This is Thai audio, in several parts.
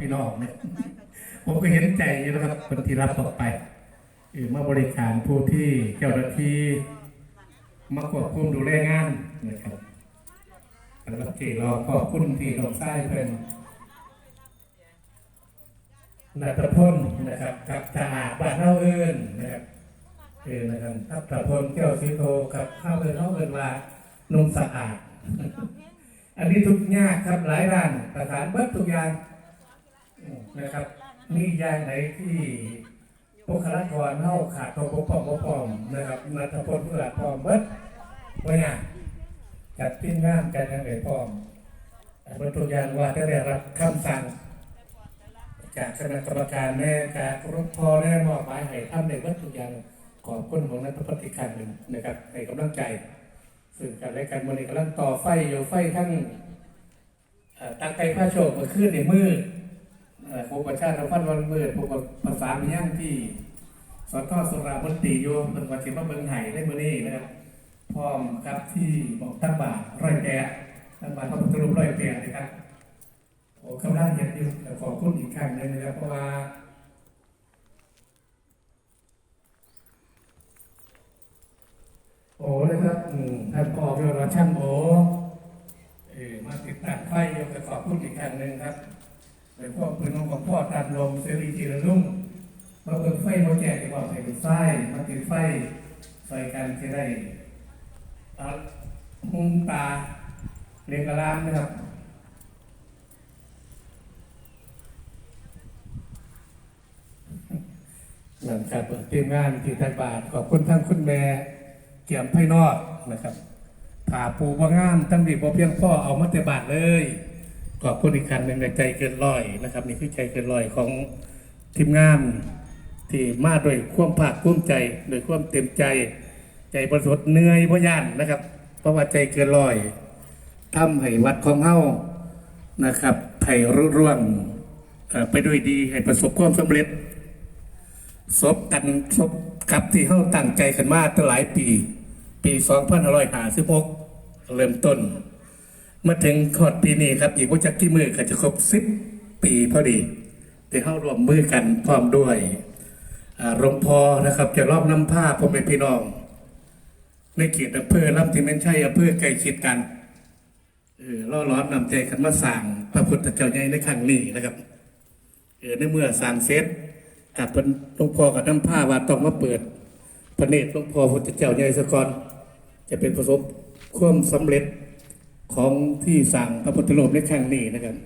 พี่น้องเนี่ยผมก็เห็นใจนะครับคนที่รับออไปเออมาบริการผู้ที่เจ้าหน้าที่มาควบคุมดูแลงานนะครับแล้วก็ที่เราขอบคุณที่เราใช้เพิ่นนัทพลนะครับกับทหาบ้านเฮาเอิญนะครับเออนะครับทัพตะพลเจ้าสิโตกับข้าวเอิญเฮาเอิญว่านุ่มสะอาด อันนี้ทุกยากครับหลายด้านประสานเบิดทุกอย่าง นะครับมีอย่างไหนที่บุคลากรเฮาขาดตัวปกป้องปกป้องนะครับนัทพลเพื่อพร้อมเบิดว่าอย่างจัดทิ้งงานกันยังไงพร้อมเบิดทุกยางว่าจะได้รับคำสั่ง จากคณะกรรมการแน่จากรถพอแน่มอบหมายให้ทำในวัตถุกยางขอบคุณของนักปฏิการหนึ่งนะครับให้กำลังใจซึ่งกันและกันวันนี้กำลังต่อไฟอยู่ไฟทั้งตั้งใจพระโชคมื่อคืนในมืดเอ่ อผู้ประชาชนพันวันเมืดผู้ประสานไปย่างที่สทสรามนตีโยมเป็นวันที่มาเมืองไห่ได้เมื่อนี้นะครับพร้อมครับที่บอกตั้งบาทร้อยแปดตั้งบาทพระพุทธรูปร้อยแปดนะครับโอ้กำลังเห็นอยู่แต่ขอบคุณอีกครั้งหนึงนะครับเพราะว่าโอ้นะครับท่านพ่อเรือช่างโอเออมาติดตั้งไฟอยู่กับขอบคุณอีกครั้งหนึ่งครับ โดยพ่อปืนของพ่อตันลมเสรีจีรลุ่งมาเปิดไฟโมแจกที่บอกให้ติดไฟมาติดไฟไฟกันจะได้เอาหุ้มตาเรียงกระลามนะครับหลังจากเปิดทีมงานที่ทักบาทขอบคุณทั้งคุณแม่เกี่ยมไพ่นอกนะครับผ่าปูว่างามตั้งดีบ่เพียงพ่อเอามาเตบาทเลย ขอบคุณอีกครั้งหนึ่งในใจเกินร้อยนะครับนี่คือใจเกินร้อยของทีมงานที่มาโดวยความภาคภูมิใจโดยความเต็มใจ ใจบริสุทธิ์เหนื่อยพย่านนะครับ เพราะว่าใจเกินร้อยทำให้วัดของเฮานะครับให้รุ่ร่วงไปด้วยดีให้ประสบความสำเร็จศพกันศพกับที่เขาตั้งใจกันมาตั้งหลายปี ปี 2556 เริ่มต้น มาถึงขอดปีนี้ครับ อีกว่าจะกี่มือก็จะครบ10ปีพอดีที่เข้ารวมมือกันพร้อมด้วยอ่าหลวงพ่อนะครับจะรอบน้ำผ้าพ่อแม่พี่น้อง ในเขตอำเภอลำที่ไม่ใช่อำเภอใกลชิดกันเออล่อร้อนนำใจกันมาสั่งพระพุทธเจ้าใหญ่ในครั้งนี้นะครับเออในเมื่อสั่งเสร็จกับเป็นหลวงพ่อกับน้ำผ้าว่าต้องมาเปิดพระเนตรหลวงพ่อพุทธเจ้าใหญ่สกอนจะเป็นประสบความสำเร็จ ของที่สั่งพระพุทธรูปในครั้งนี้นะครับ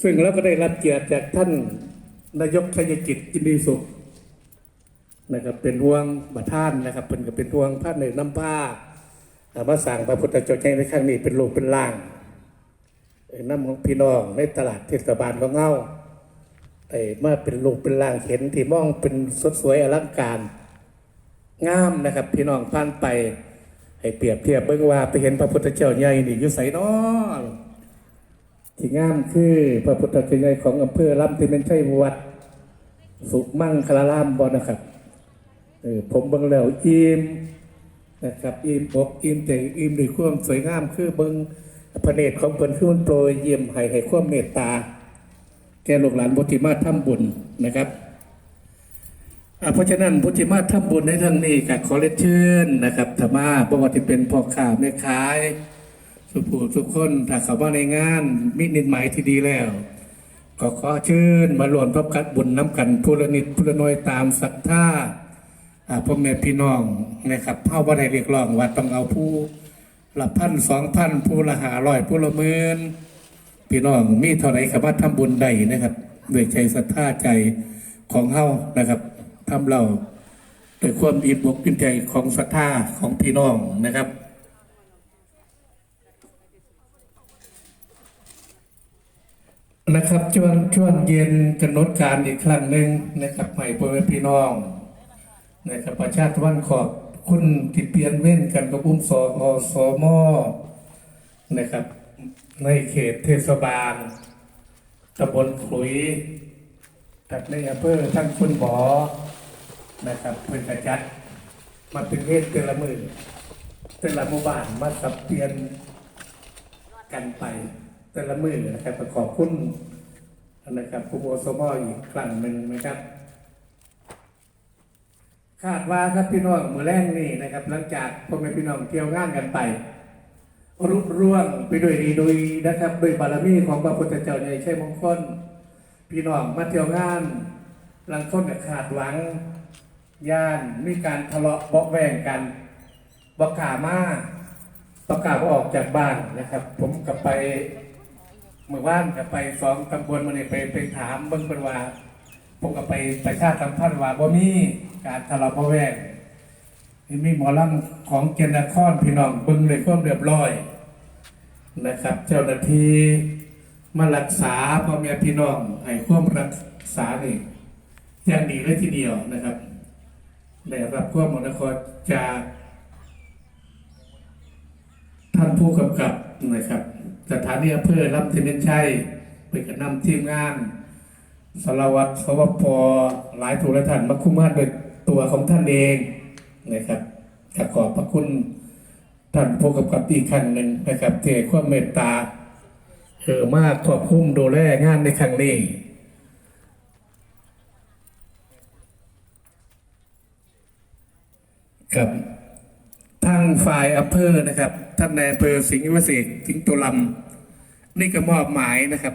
ซึ่งเราก็ได้รับเกียรติจากท่านนายกชัยกิจจินดีสุขนะครับเป็นห่วงบัท่านนะครับเป็นก็เป็นห่วงพระเนตรน้ำผ้ามาสั่งพระพุทธเจ้าใหญ่ในครั้งนี้เป็นลูกเป็นล่างไอ้น้ำของพี่น้องในตลาดเทศบาลของเงาไอ้มาเป็นลูกเป็นล่างเห็นที่มองเป็นสดสวยอลังการ งามนะครับ พี่น้องผ่านไป ให้เปรียบเทียบเบิ่งว่าไปเห็นพระพุทธเจ้าใหญ่นี่อยู่ไสน้อที่งามคือพระพุทธเจ้าใหญ่ของอำเภอลำที่เป็นใช่วัด สุขมั่งคลารามบอนะครับเออผมเบิ่งแล้วอิ่มนะครับอิ่มอกอิ่มใจอิ่มด้วยความสวยงามคือเบิงพระเนตรของเพิ่นคือมันโปรยเยี่ยมให้ให้ความเมตตา แก่ลูกหลานบุติมาทำบุญนะครับ เพราะฉะนั้นบุติมาทำบุญในทางนี้ก็ขอเรียนเชิญนะครับธรรมาบ่ว่าที่เป็นพ่อค้าแม่ขายสุผู้ทุกคนถ้าเข้ามาในงานมินิดหมายที่ดีแล้ว ก็ขอเชิญมารวมพบกันบุญน้ำกันผู้ละนิดผู้ละน้อยตามศรัทธาพ่อแม่พี่น้องนะครับเฮาบ่ได้เรียกร้องว่าต้องเอาผู้ละพันสองพันผู้ละหาร้อยผู้ละหมื่นพี่น้องมีเท่าไหร่ก็มาทำบุญได้นะครับด้วยใจศรัทธาใจของเฮานะครับ ทำเราด้วยความอิ่มอกอิ่มใจของศรัทธาของพี่น้องนะครับนะครับช่วงช่วงเย็นกำหนดการอีกครั้งหนึ่งนะครับให้พ่อแม่พี่น้องนะครับประชาชนขอบคุณที่เปลี่ยนเว้นกันกับอุ้มสอสอมอนะครับ ในเขตเทศบาลตำบลขลุย ตัดในอำเภอทั้งคุณหมอนะครับเพื่อกระจัด มาเป็นเวทเตือนละมือเตือนละหมู่บ้านมาสับเปลี่ยนกันไปแต่ละมือนะครับขอบคุณนะครับผู้โอสมออีกครั้งหนึ่งนะครับ คาดว่าครับพี่น้องมือแรกนี่นะครับ หลังจากพ่อแม่พี่น้องเที่ยวงานกันไปรุ่งร่วงไปด้วยดีโดยนะครับโดยบารมีของพระพุทธเจ้าในชัยมงคล พี่น้องมาเที่ยวงานหลังคนกับขาดหวังย่านมีการทะเลาะเบาะแวงกันบอกกล้ามาประกล้าศว่าออกจากบ้านนะครับ ผมกับไปเมื่อวานกับไปสองตำบลมาเนี่ยไปไปถามเบิ้งเป็นว่าผมก็ไปประชาสัมพันธ์ว่าบ่มีการทะเลาะเบาะแวงที่มีหมอลำของเกณฑ์นครพี่น้องเบึงเลยความเรียบร้อยนะครับ เจ้าหน้าที่ มารักษาพ่อแม่พี่น้องให้ความรักษานี่อย่างดีเลยทีเดียวนะครับได้รับความมนครจากท่านผู้กำกับนะครับ สถานีอำเภอลำเทนเนชัยเป็นการนำทีมงานสารวัตรสวปหลายถูกและท่านมาคุ้มานโดยตัวของท่านเองนะครับก็ขอบพระคุณท่านผู้กำกับอีกครั้งหนึ่งนะครับเที่ให้ความเมตตา เออมากขอบคุ้มดูแลงานในครั้งนี้ครับทางฝ่ายอำเภอนะครับ ท่านนายอำเภอสิงห์วิเศษสิงห์ตุลำนี่ก็มอบหมายนะครับ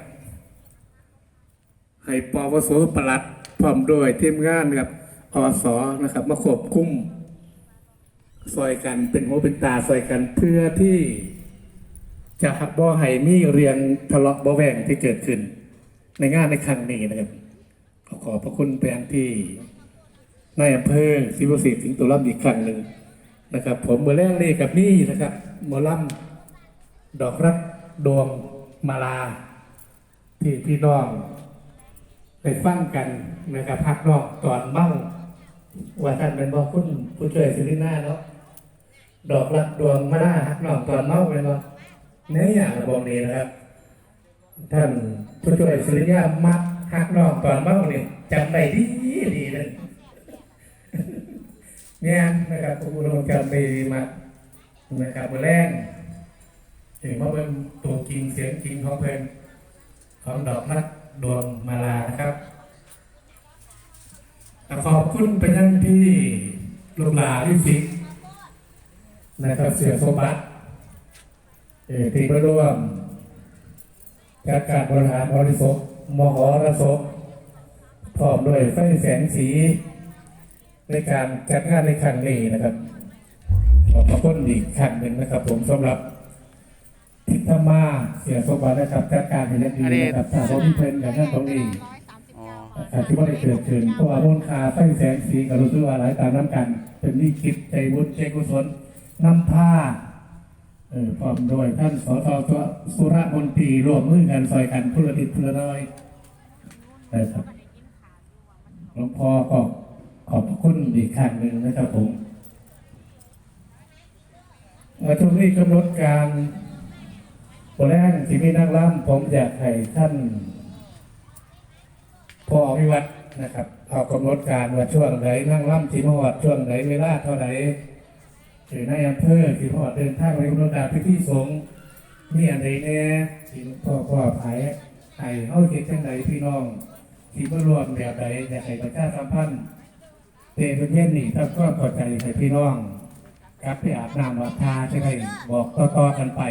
ให้ปวสปลัดพร้อมด้วยทีมงานกับอสนะครับ มาควบคุมซอยกันเป็นหูเป็นตาซอยกันเพื่อที่ จะหักบ่อไห้มีเรียงทะเลาะบ่แวงที่เกิดขึ้น ในงานในครั้งนี้นะครับ ขอขอบพระคุณไปยังที่นายอำเภอศิวศิษฐ์สิงตุลัมอีกครั้งหนึ่งนะครับ ผมเมื่อแรกนี่กับนี่นะครับหมอลำดอกรักดวงมาลา ที่พี่น้องไปฟังกันนะครับพักนอกตอนเมาว่าท่านเป็นบอกคุณผู้ช่วยศิรินาเนาะดอกรักดวงมาหน้าฮักนอกตอนเมาเลยเนาะ เนื้ออย่างระบอกนี้นะครับ ท่านผู้ช่วยศิริยามักฮักนอกตอนเมาเนี่ยจำได้ดีดีเลยเนี่ยนะครับคุณผู้ชมจำได้ดีมากนะครับมื่อแรกถึงว่าเป็นตัวจริงเสียงจริงของเพลงของดอกรักดวงมาลานะครับขอบคุณไปยังที่ลูกหลานที่ฟิกนะครับเสียสมบัติ ที่มาร่วมจัดการบริหารบริษัทมหรสพพร้อมด้วยไฟแสงสีในการจัดงานในครั้งนี้นะครับขอบพระคุณอีกครั้งหนึ่งนะครับ ผมสำหรับทิศมาเสียสมบัตินะครับจัดการให้ได้ดีนะครับถ้าเรามีเพนอย่างนั้นตรงนี้อ๋ออาที่ว่าได้เกิดขึ้นเพราะว่ามูลค่าไฟแสงสีกับรู้สึกว่าหลายตามน้ำกัน เป็นนิคิดใจบุญใจกุศลนำผ้า พร้อมด้วยท่านสทตัวสุรมนตรีร่วมมือกันซอยกันพุละนิดพลน้อยนะครับหลวงพ่อก็ขอบคุณอีกครั้งหนึ่งนะครับผมเอ่อช่วงนี้กำหนดการวันแรกที่มีนักล่ำผมอยากให้ท่านพอวิวัฒน์นะครับเอากำหนดการว่าช่วงไหนนั่งล่ำที่มอดช่วงไหนเวลาเท่าไหร่ หรือในอำเภอที่อเดินทางไปกำหนดารพิธีสงฆ์มีอันใดแน่ที่พ่อพ่อไผ่ไผ่เข้าเก็บจังใดพี่น้อง ที่มารวมแบบใดอยากให้ประชาสัมพันธ์เตะเป็นเย็นนี่ถ้าก็พอใจให้พี่น้องกลับไปอาบน้ำอาบทาจะได้บอกต่อๆกันไป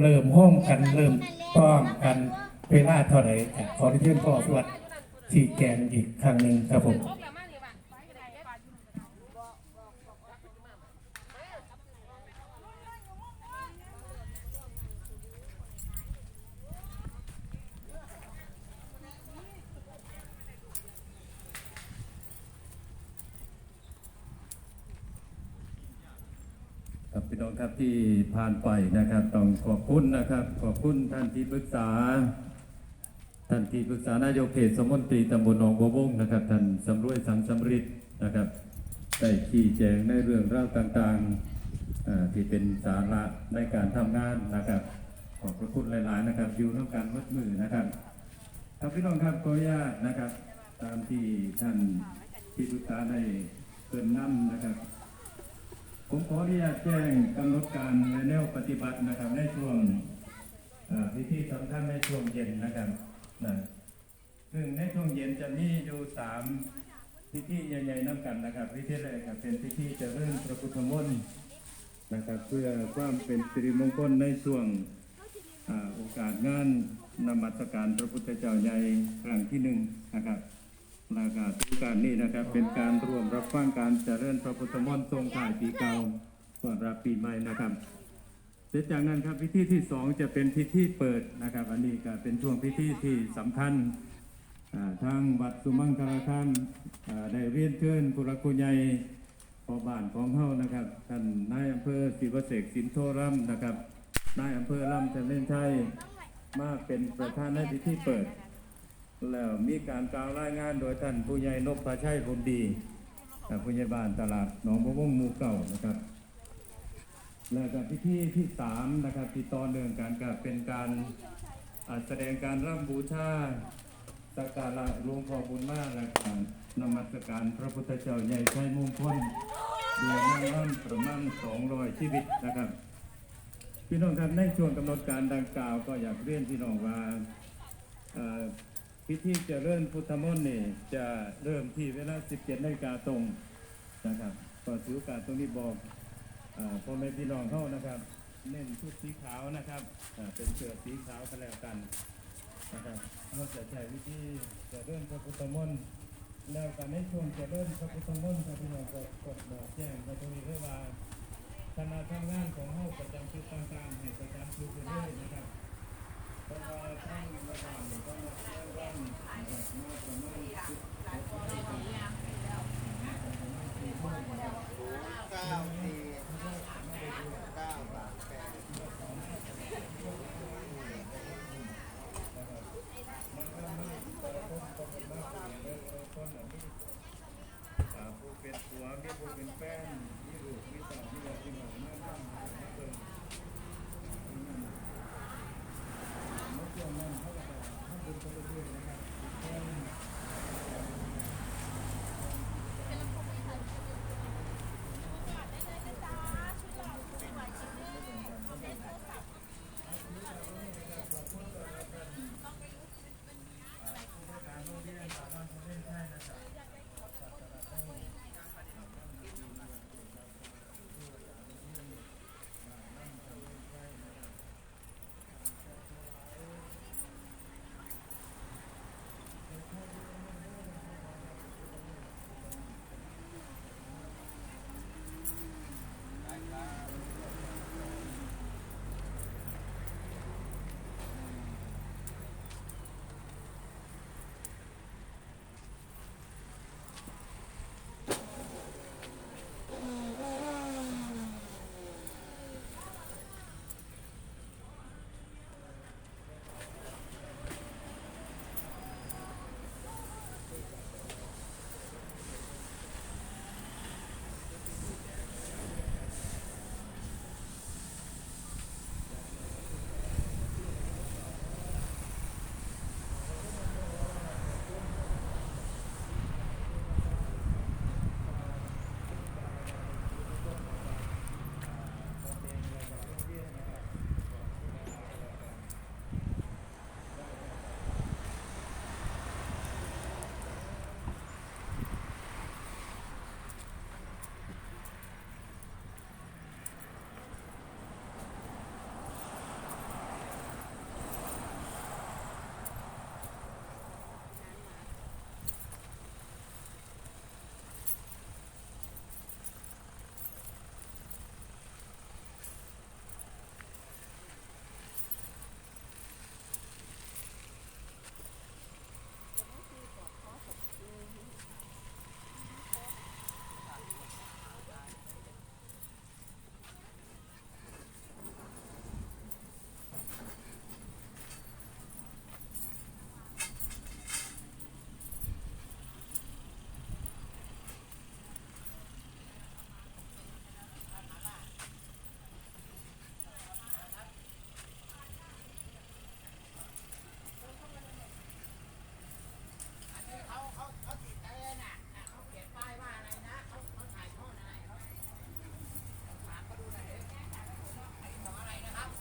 เริ่มห้องกันเริ่มต้องกันเวลาเท่าไหร่ขอที่เชิญพ่อสวัสดิ์ชี้แจงอีกครั้งหนึ่งครับผม น้องครับที่ผ่านไปนะครับต้องขอบคุณนะครับ ขอบคุณท่านที่ปรึกษา ท่านที่ปรึกษานายกเขตสมนตรีตำบลหนองบัวบงนะครับ ท่านสำรวยสังสำริดนะครับได้ชี้แจงในเรื่องราวต่างๆที่เป็นสาระในการทำงานนะครับ ขอบพระคุณหลาย ๆ นะครับอยู่ร่วมกันมัดมือนะครับครับพี่น้องครับขออนุญาตนะครับ ตามที่ท่านที่ปรึกษาได้เปิดน้ำนะครับ ผมขออนุญาตแจ้งกำหนดการและแนวปฏิบัตินะครับ ในช่วงพิธีสำคัญในช่วงเย็นนะครับนะซึ่งในช่วงเย็นจะมีอยู่สามพิธีใหญ่ๆน้ำกันนะครับพิธีแรกเป็นพิธีเจริญพระพุทธมนต์นะครับ เพื่อความเป็นสิริมงคลในช่วงอโอกาสงานนมัสการพระพุทธเจ้าใหญ่ครั้งที่หนึ่งนะครับ แลากาทุกการนี้นะครับเป็นการร่วมรับฟังการเจริญพระพุทธมนต์ทรงถ่ายปีเก่าก่อนรับปีใหม่นะครับเสร็จจากนั้นครับพิธีที่สองจะเป็นพิธีเปิดนะครับ อันนี้ก็เป็นช่วงพิธีที่สำคัญทางวัดสุมังคลารามได้เรียนเชิญผู้รักผู้ใหญ่พอบ้านของเฮานะครับท่านนายอำเภอศิวเสกสินโทรัมนะครับนายอำเภอลำจันเล่นชัยมาเป็นประธานในพิธีเปิด แล้วมีการกล่าวรายงานโดยท่านผู้ใหญ่นพระชัยพรมดีผู้ใหญ่บ้านตลาดหนองบัววงมูเก่านะครับ แล้วก็พิธีที่สามนะครับที่ต่อเนื่องกันก็เป็นการแสดงการร่ำบูชาสักการะหลวงพ่อบุญมาและการนมัสการพระพุทธเจ้าใหญ่ชัยมงคลโดยนั่งร่ำประมาณ200ชีวิตนะครับ พี่น้องครับในช่วงกำหนดการดังกล่าวก็อยากเรียนพี่น้องว่า พิธีเจริญพุทธมนต์นี่จะเริ่มที่เวลา 17นาฬิกาตรงนะครับก็ถือโอกาสตรงนี้บอกอพ่อแม่พี่น้องเข้านะครับ เน้นชุดสีขาวนะครับเป็นเสื้อสีขาวกันแล้วกันนะครับเราจะใช้วิธีจะเริ่มพระพุทธมนต์แล้วกันในช่วงจะเริ่มพระพุทธมนต์ครับพี่น้องก็กดบอกแจ้งไปตรงนี้ด้วยว่าคณะทำงานของเขาประจำชุดต่างๆให้ประจำชุดไปเรื่อยนะครับเพราะว่าท่านประธานเนี่ยนะครับ เก้าสี่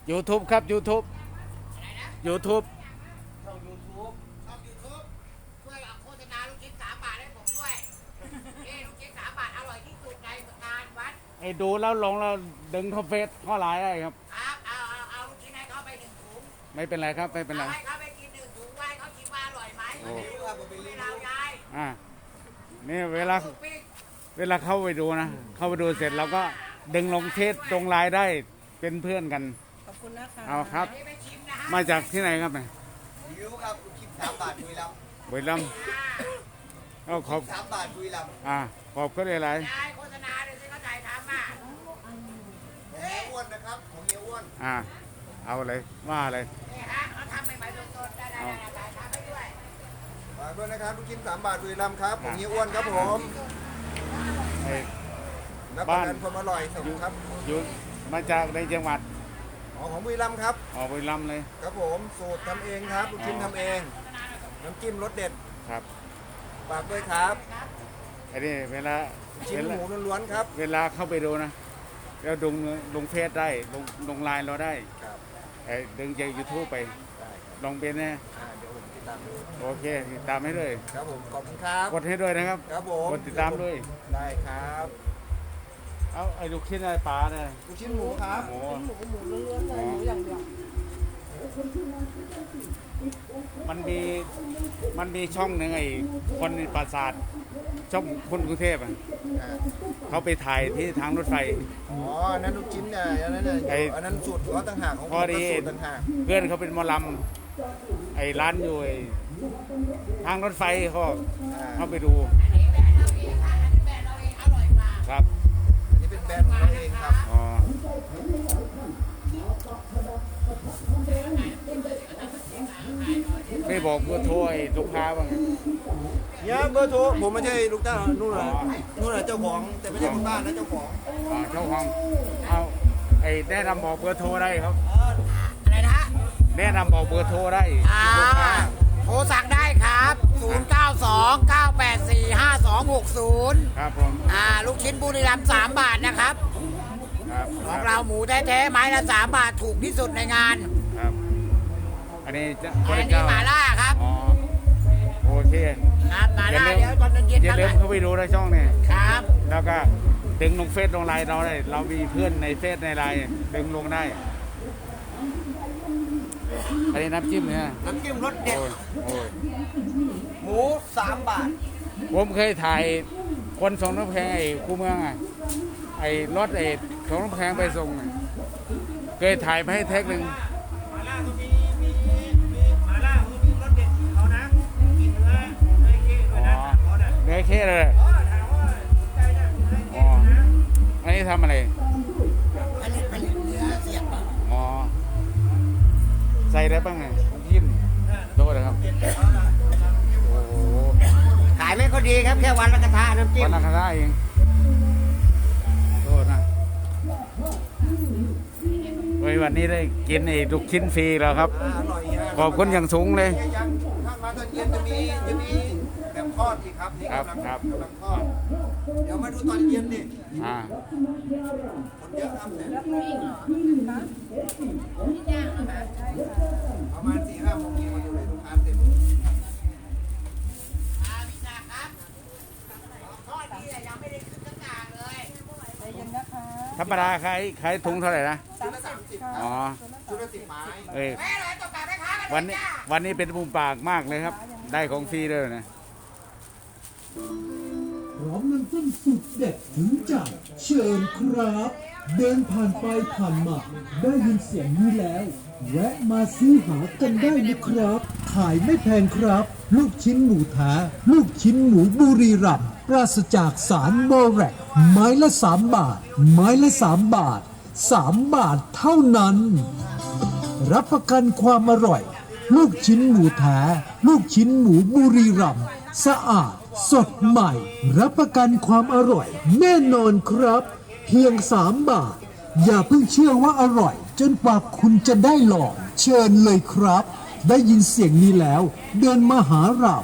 ถามเขาดูหน่อยดิของอะไรนะครับ YouTube ครับ YouTube อะไร YouTube ช่องยูทูบช่วยเอาโฆษณาลูกชิ้นสามบาทให้ผมด้วยนี่ลูกชิ้นสามบาทอร่อยที่สุดในงานวัดไอ้ดูแล้วลงแล้วดึงเข้าเฟซข้อไลน์ได้ครับ ครับเอาเอาเอาลูกชิ้นให้เขาไปหนึ่งถุงไม่เป็นไรครับไม่เป็นไร เอาให้เขาไปกินหนึ่งถุงไว้เขาชิมว่าอร่อยไหมไม่รู้ครับผมเป็นเรายายอ่านี่เวลา ลูกปิ้งเวลาเข้าไปดูนะ เข้าไปดูเสร็จเราก็ดึงลงเทศลงไลน์ได้เป็นเพื่อนกัน ขอบคุณนะคะเอาครับนี่ไปชิมนะฮะมาจากที่ไหนครับเนี่ยยิวครับลูกชิ้นสามบาทบุรีรัมย์บุรีรัมย์ก็ขอบสามบาทบุรีรัมย์อ่าขอบก็ได้หลายยายโฆษณาเลยสิเขาถ่ายทำอะของเฮียอ้วนนะครับของเฮียอ้วนอ่าเอาเลยว่าเลยนี่ฮะเขาทำใหม่ๆสดๆได้ๆๆถ่ายทำไปด้วยฝากด้วยนะครับลูกชิ้นสามบาทบุรีรัมย์ครับของเฮียอ้วนครับผมไอ้รับประกันความอร่อยสมครับอยู่มาจากในจังหวัด อ๋อของบุรีรัมย์ครับออกบุรีรัมย์เลย ครับผมสูตรทำเองครับลูกชิ้นทำเอง น้ำจิ้มรสเด็ดครับฝากด้วยครับไอ้นี่เวลาลูกชิ้นเวหลามูล้วนๆครับเวลาเข้าไปดูนะแล้วลงลงเฟซได้ลงลงไลน์เราได้ครับไอ้ดึงจากยูทูบไปได้ครับลองเป็นนะอ่าเดี๋ยวผมติดตามดูโอเคติดตามให้ด้วยครับผมขอบคุณครับ กดให้ด้วยนะครับ ครับผมกดติดตามด้วย ได้ครับ เอาไอ้ลูกชิ้นอะไรปลาเนี่ย ลูกชิ้นหมูครับโอ้หมูหมูเลือดเลยหมูอย่างเดียวมันมี มันมีช่องหนึ่งไอ้คนปราสาทช่องคนกรุงเทพอะอ่าเขาไปถ่ายที่ทางรถไฟ อ๋ออันนั้นลูกชิ้นเนี่ยอันนั้นเนี่ยไอ้อันนั้นสูตรเขาต่างหากของผมพอดีก็สูตรต่างหากเพื่อนเขาเป็นหมอลำไอ้ร้านอยู่ไอ้ทางรถไฟเขาอ่าเขาไปดูแบรนด์เราเองอร่อยกว่าครับอันนี้เป็น แบรนด์ของเราเองครับ อ๋อไม่บอกเบอร์โทรไอ้ลูกค้าบ้างไงเนี่ยเบอร์โทรผมไม่ใช่ลูกจ้างนู่นน่ะนู่นน่ะเจ้าของแต่ไม่ใช่คนบ้านนะเจ้าของอ่าเจ้าของเอาไอ้แนะนำบอกเบอร์โทรได้ครับ อะไรนะฮะแนะนำบอกเบอร์โทรได้อ่าลูกค้า โทรสั่งได้ครับ 092 984 5260ครับผมอ่าลูกชิ้นบุรีรัมย์3บาทนะครับ ครับของเราหมูแท้ๆไม้ละ3บาทถูกที่สุดในงานครับ อันนี้จะอันนี้เจ้าหมาล่าครับอ๋อโอเคครับหมาล่าเดี๋ยวตอนเย็นอๆย่ากันลืมนะเข้าไปดูในช่องเนี่ยครับ แล้วก็ดึงลงเฟซลงไลน์เราได้เรามีเพื่อนในเฟซในไลน์ดึงลงได้ อันนี้น้ำจิ้มเนี่ยน้ำจิ้มรสเด็ด โอ้ยโอ้ยหมูสามบาท ผมเคยถ่ายคนส่งน้ำแข็งไอ้คูเมืองอะไอ้รถไอ้ส่งน้ำแข็งไปส่งอะเคยถ่ายไปให้แท็กหนึ่งมาล่าก็มีมีมีมาล่าก็มีรสเด็ดของเขานะกินเนื้อเนื้อเค้ด้วยนะเขาน่ะเนื้อเข้เลยอ๋อถามว่าใจนะเนื้ออ๋เค้อนะ อันนี้ทำอะไร ใส่ได้บ้างไงยิ้มโทษนะครับ โอ้โหขายไม่ก็ดีครับ แค่วันละกระทะน้ำจิ้วัมนละคาเองโทษนะเฮ้ยวันนี้ได้กินไอ้ลูกชิ้นฟรีแล้วครับอ่าอร่อยฮะขอบคุณอย่างสูงเลยยังข้างมาตอนเย็นจะมีจะมีแบบทอดอีกครับนี่ครับกำลังครับกำลังทอด เดี๋ยวมาดูตอนเย็นดิอ่าคนเยอะครับเนี่ยประมาณสี่ห้าโมงเย็นมาดูเลยลูกค้าเต็มอ่าพี่จ๋าครับทอดดีแต่ยังไม่ได้ขึ้นสักอย่างเลยใจเย็นนะคะธรรมดาขายขายถุงเท่าไหร่นะสามสิบค่ะอ๋อชุดละสิบไม้เอ้ยแม่เลยตบปากแม่ค้ากันวันนี้จ้าวันนี้เป็นมุมปากมากเลยครับ ได้ของฟรีด้วยนะ พร้นสุดเด็ดถึงใจเชิญครับ เดินผ่านไปผ่านมาได้ยินเสียงนี้แล้ว แวะมาซื้อหากันได้นะครับ ขายไม่แพงครับ ลูกชิ้นหมูแท้ลูกชิ้นหมูบุรีรัมย์ปราศจากสารโมแรกไม้ละสามบาท ไม้ละสามบาทสามบาทเท่านั้น รับประกันความอร่อย ลูกชิ้นหมูแท้ลูกชิ้นหมูบุรีรัมย์สะอาด สดใหม่ รับประกันความอร่อย แน่นอนครับ เพียงสามบาท อย่าเพิ่งเชื่อว่าอร่อย จนกว่าคุณจะได้ลอง เชิญเลยครับ ได้ยินเสียงนี้แล้ว เดินมาหาเรา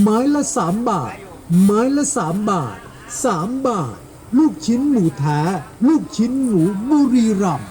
ไม้ละสามบาท ไม้ละสามบาทสามบาท ลูกชิ้นหมูแท้ ลูกชิ้นหมูบุรีรัมย์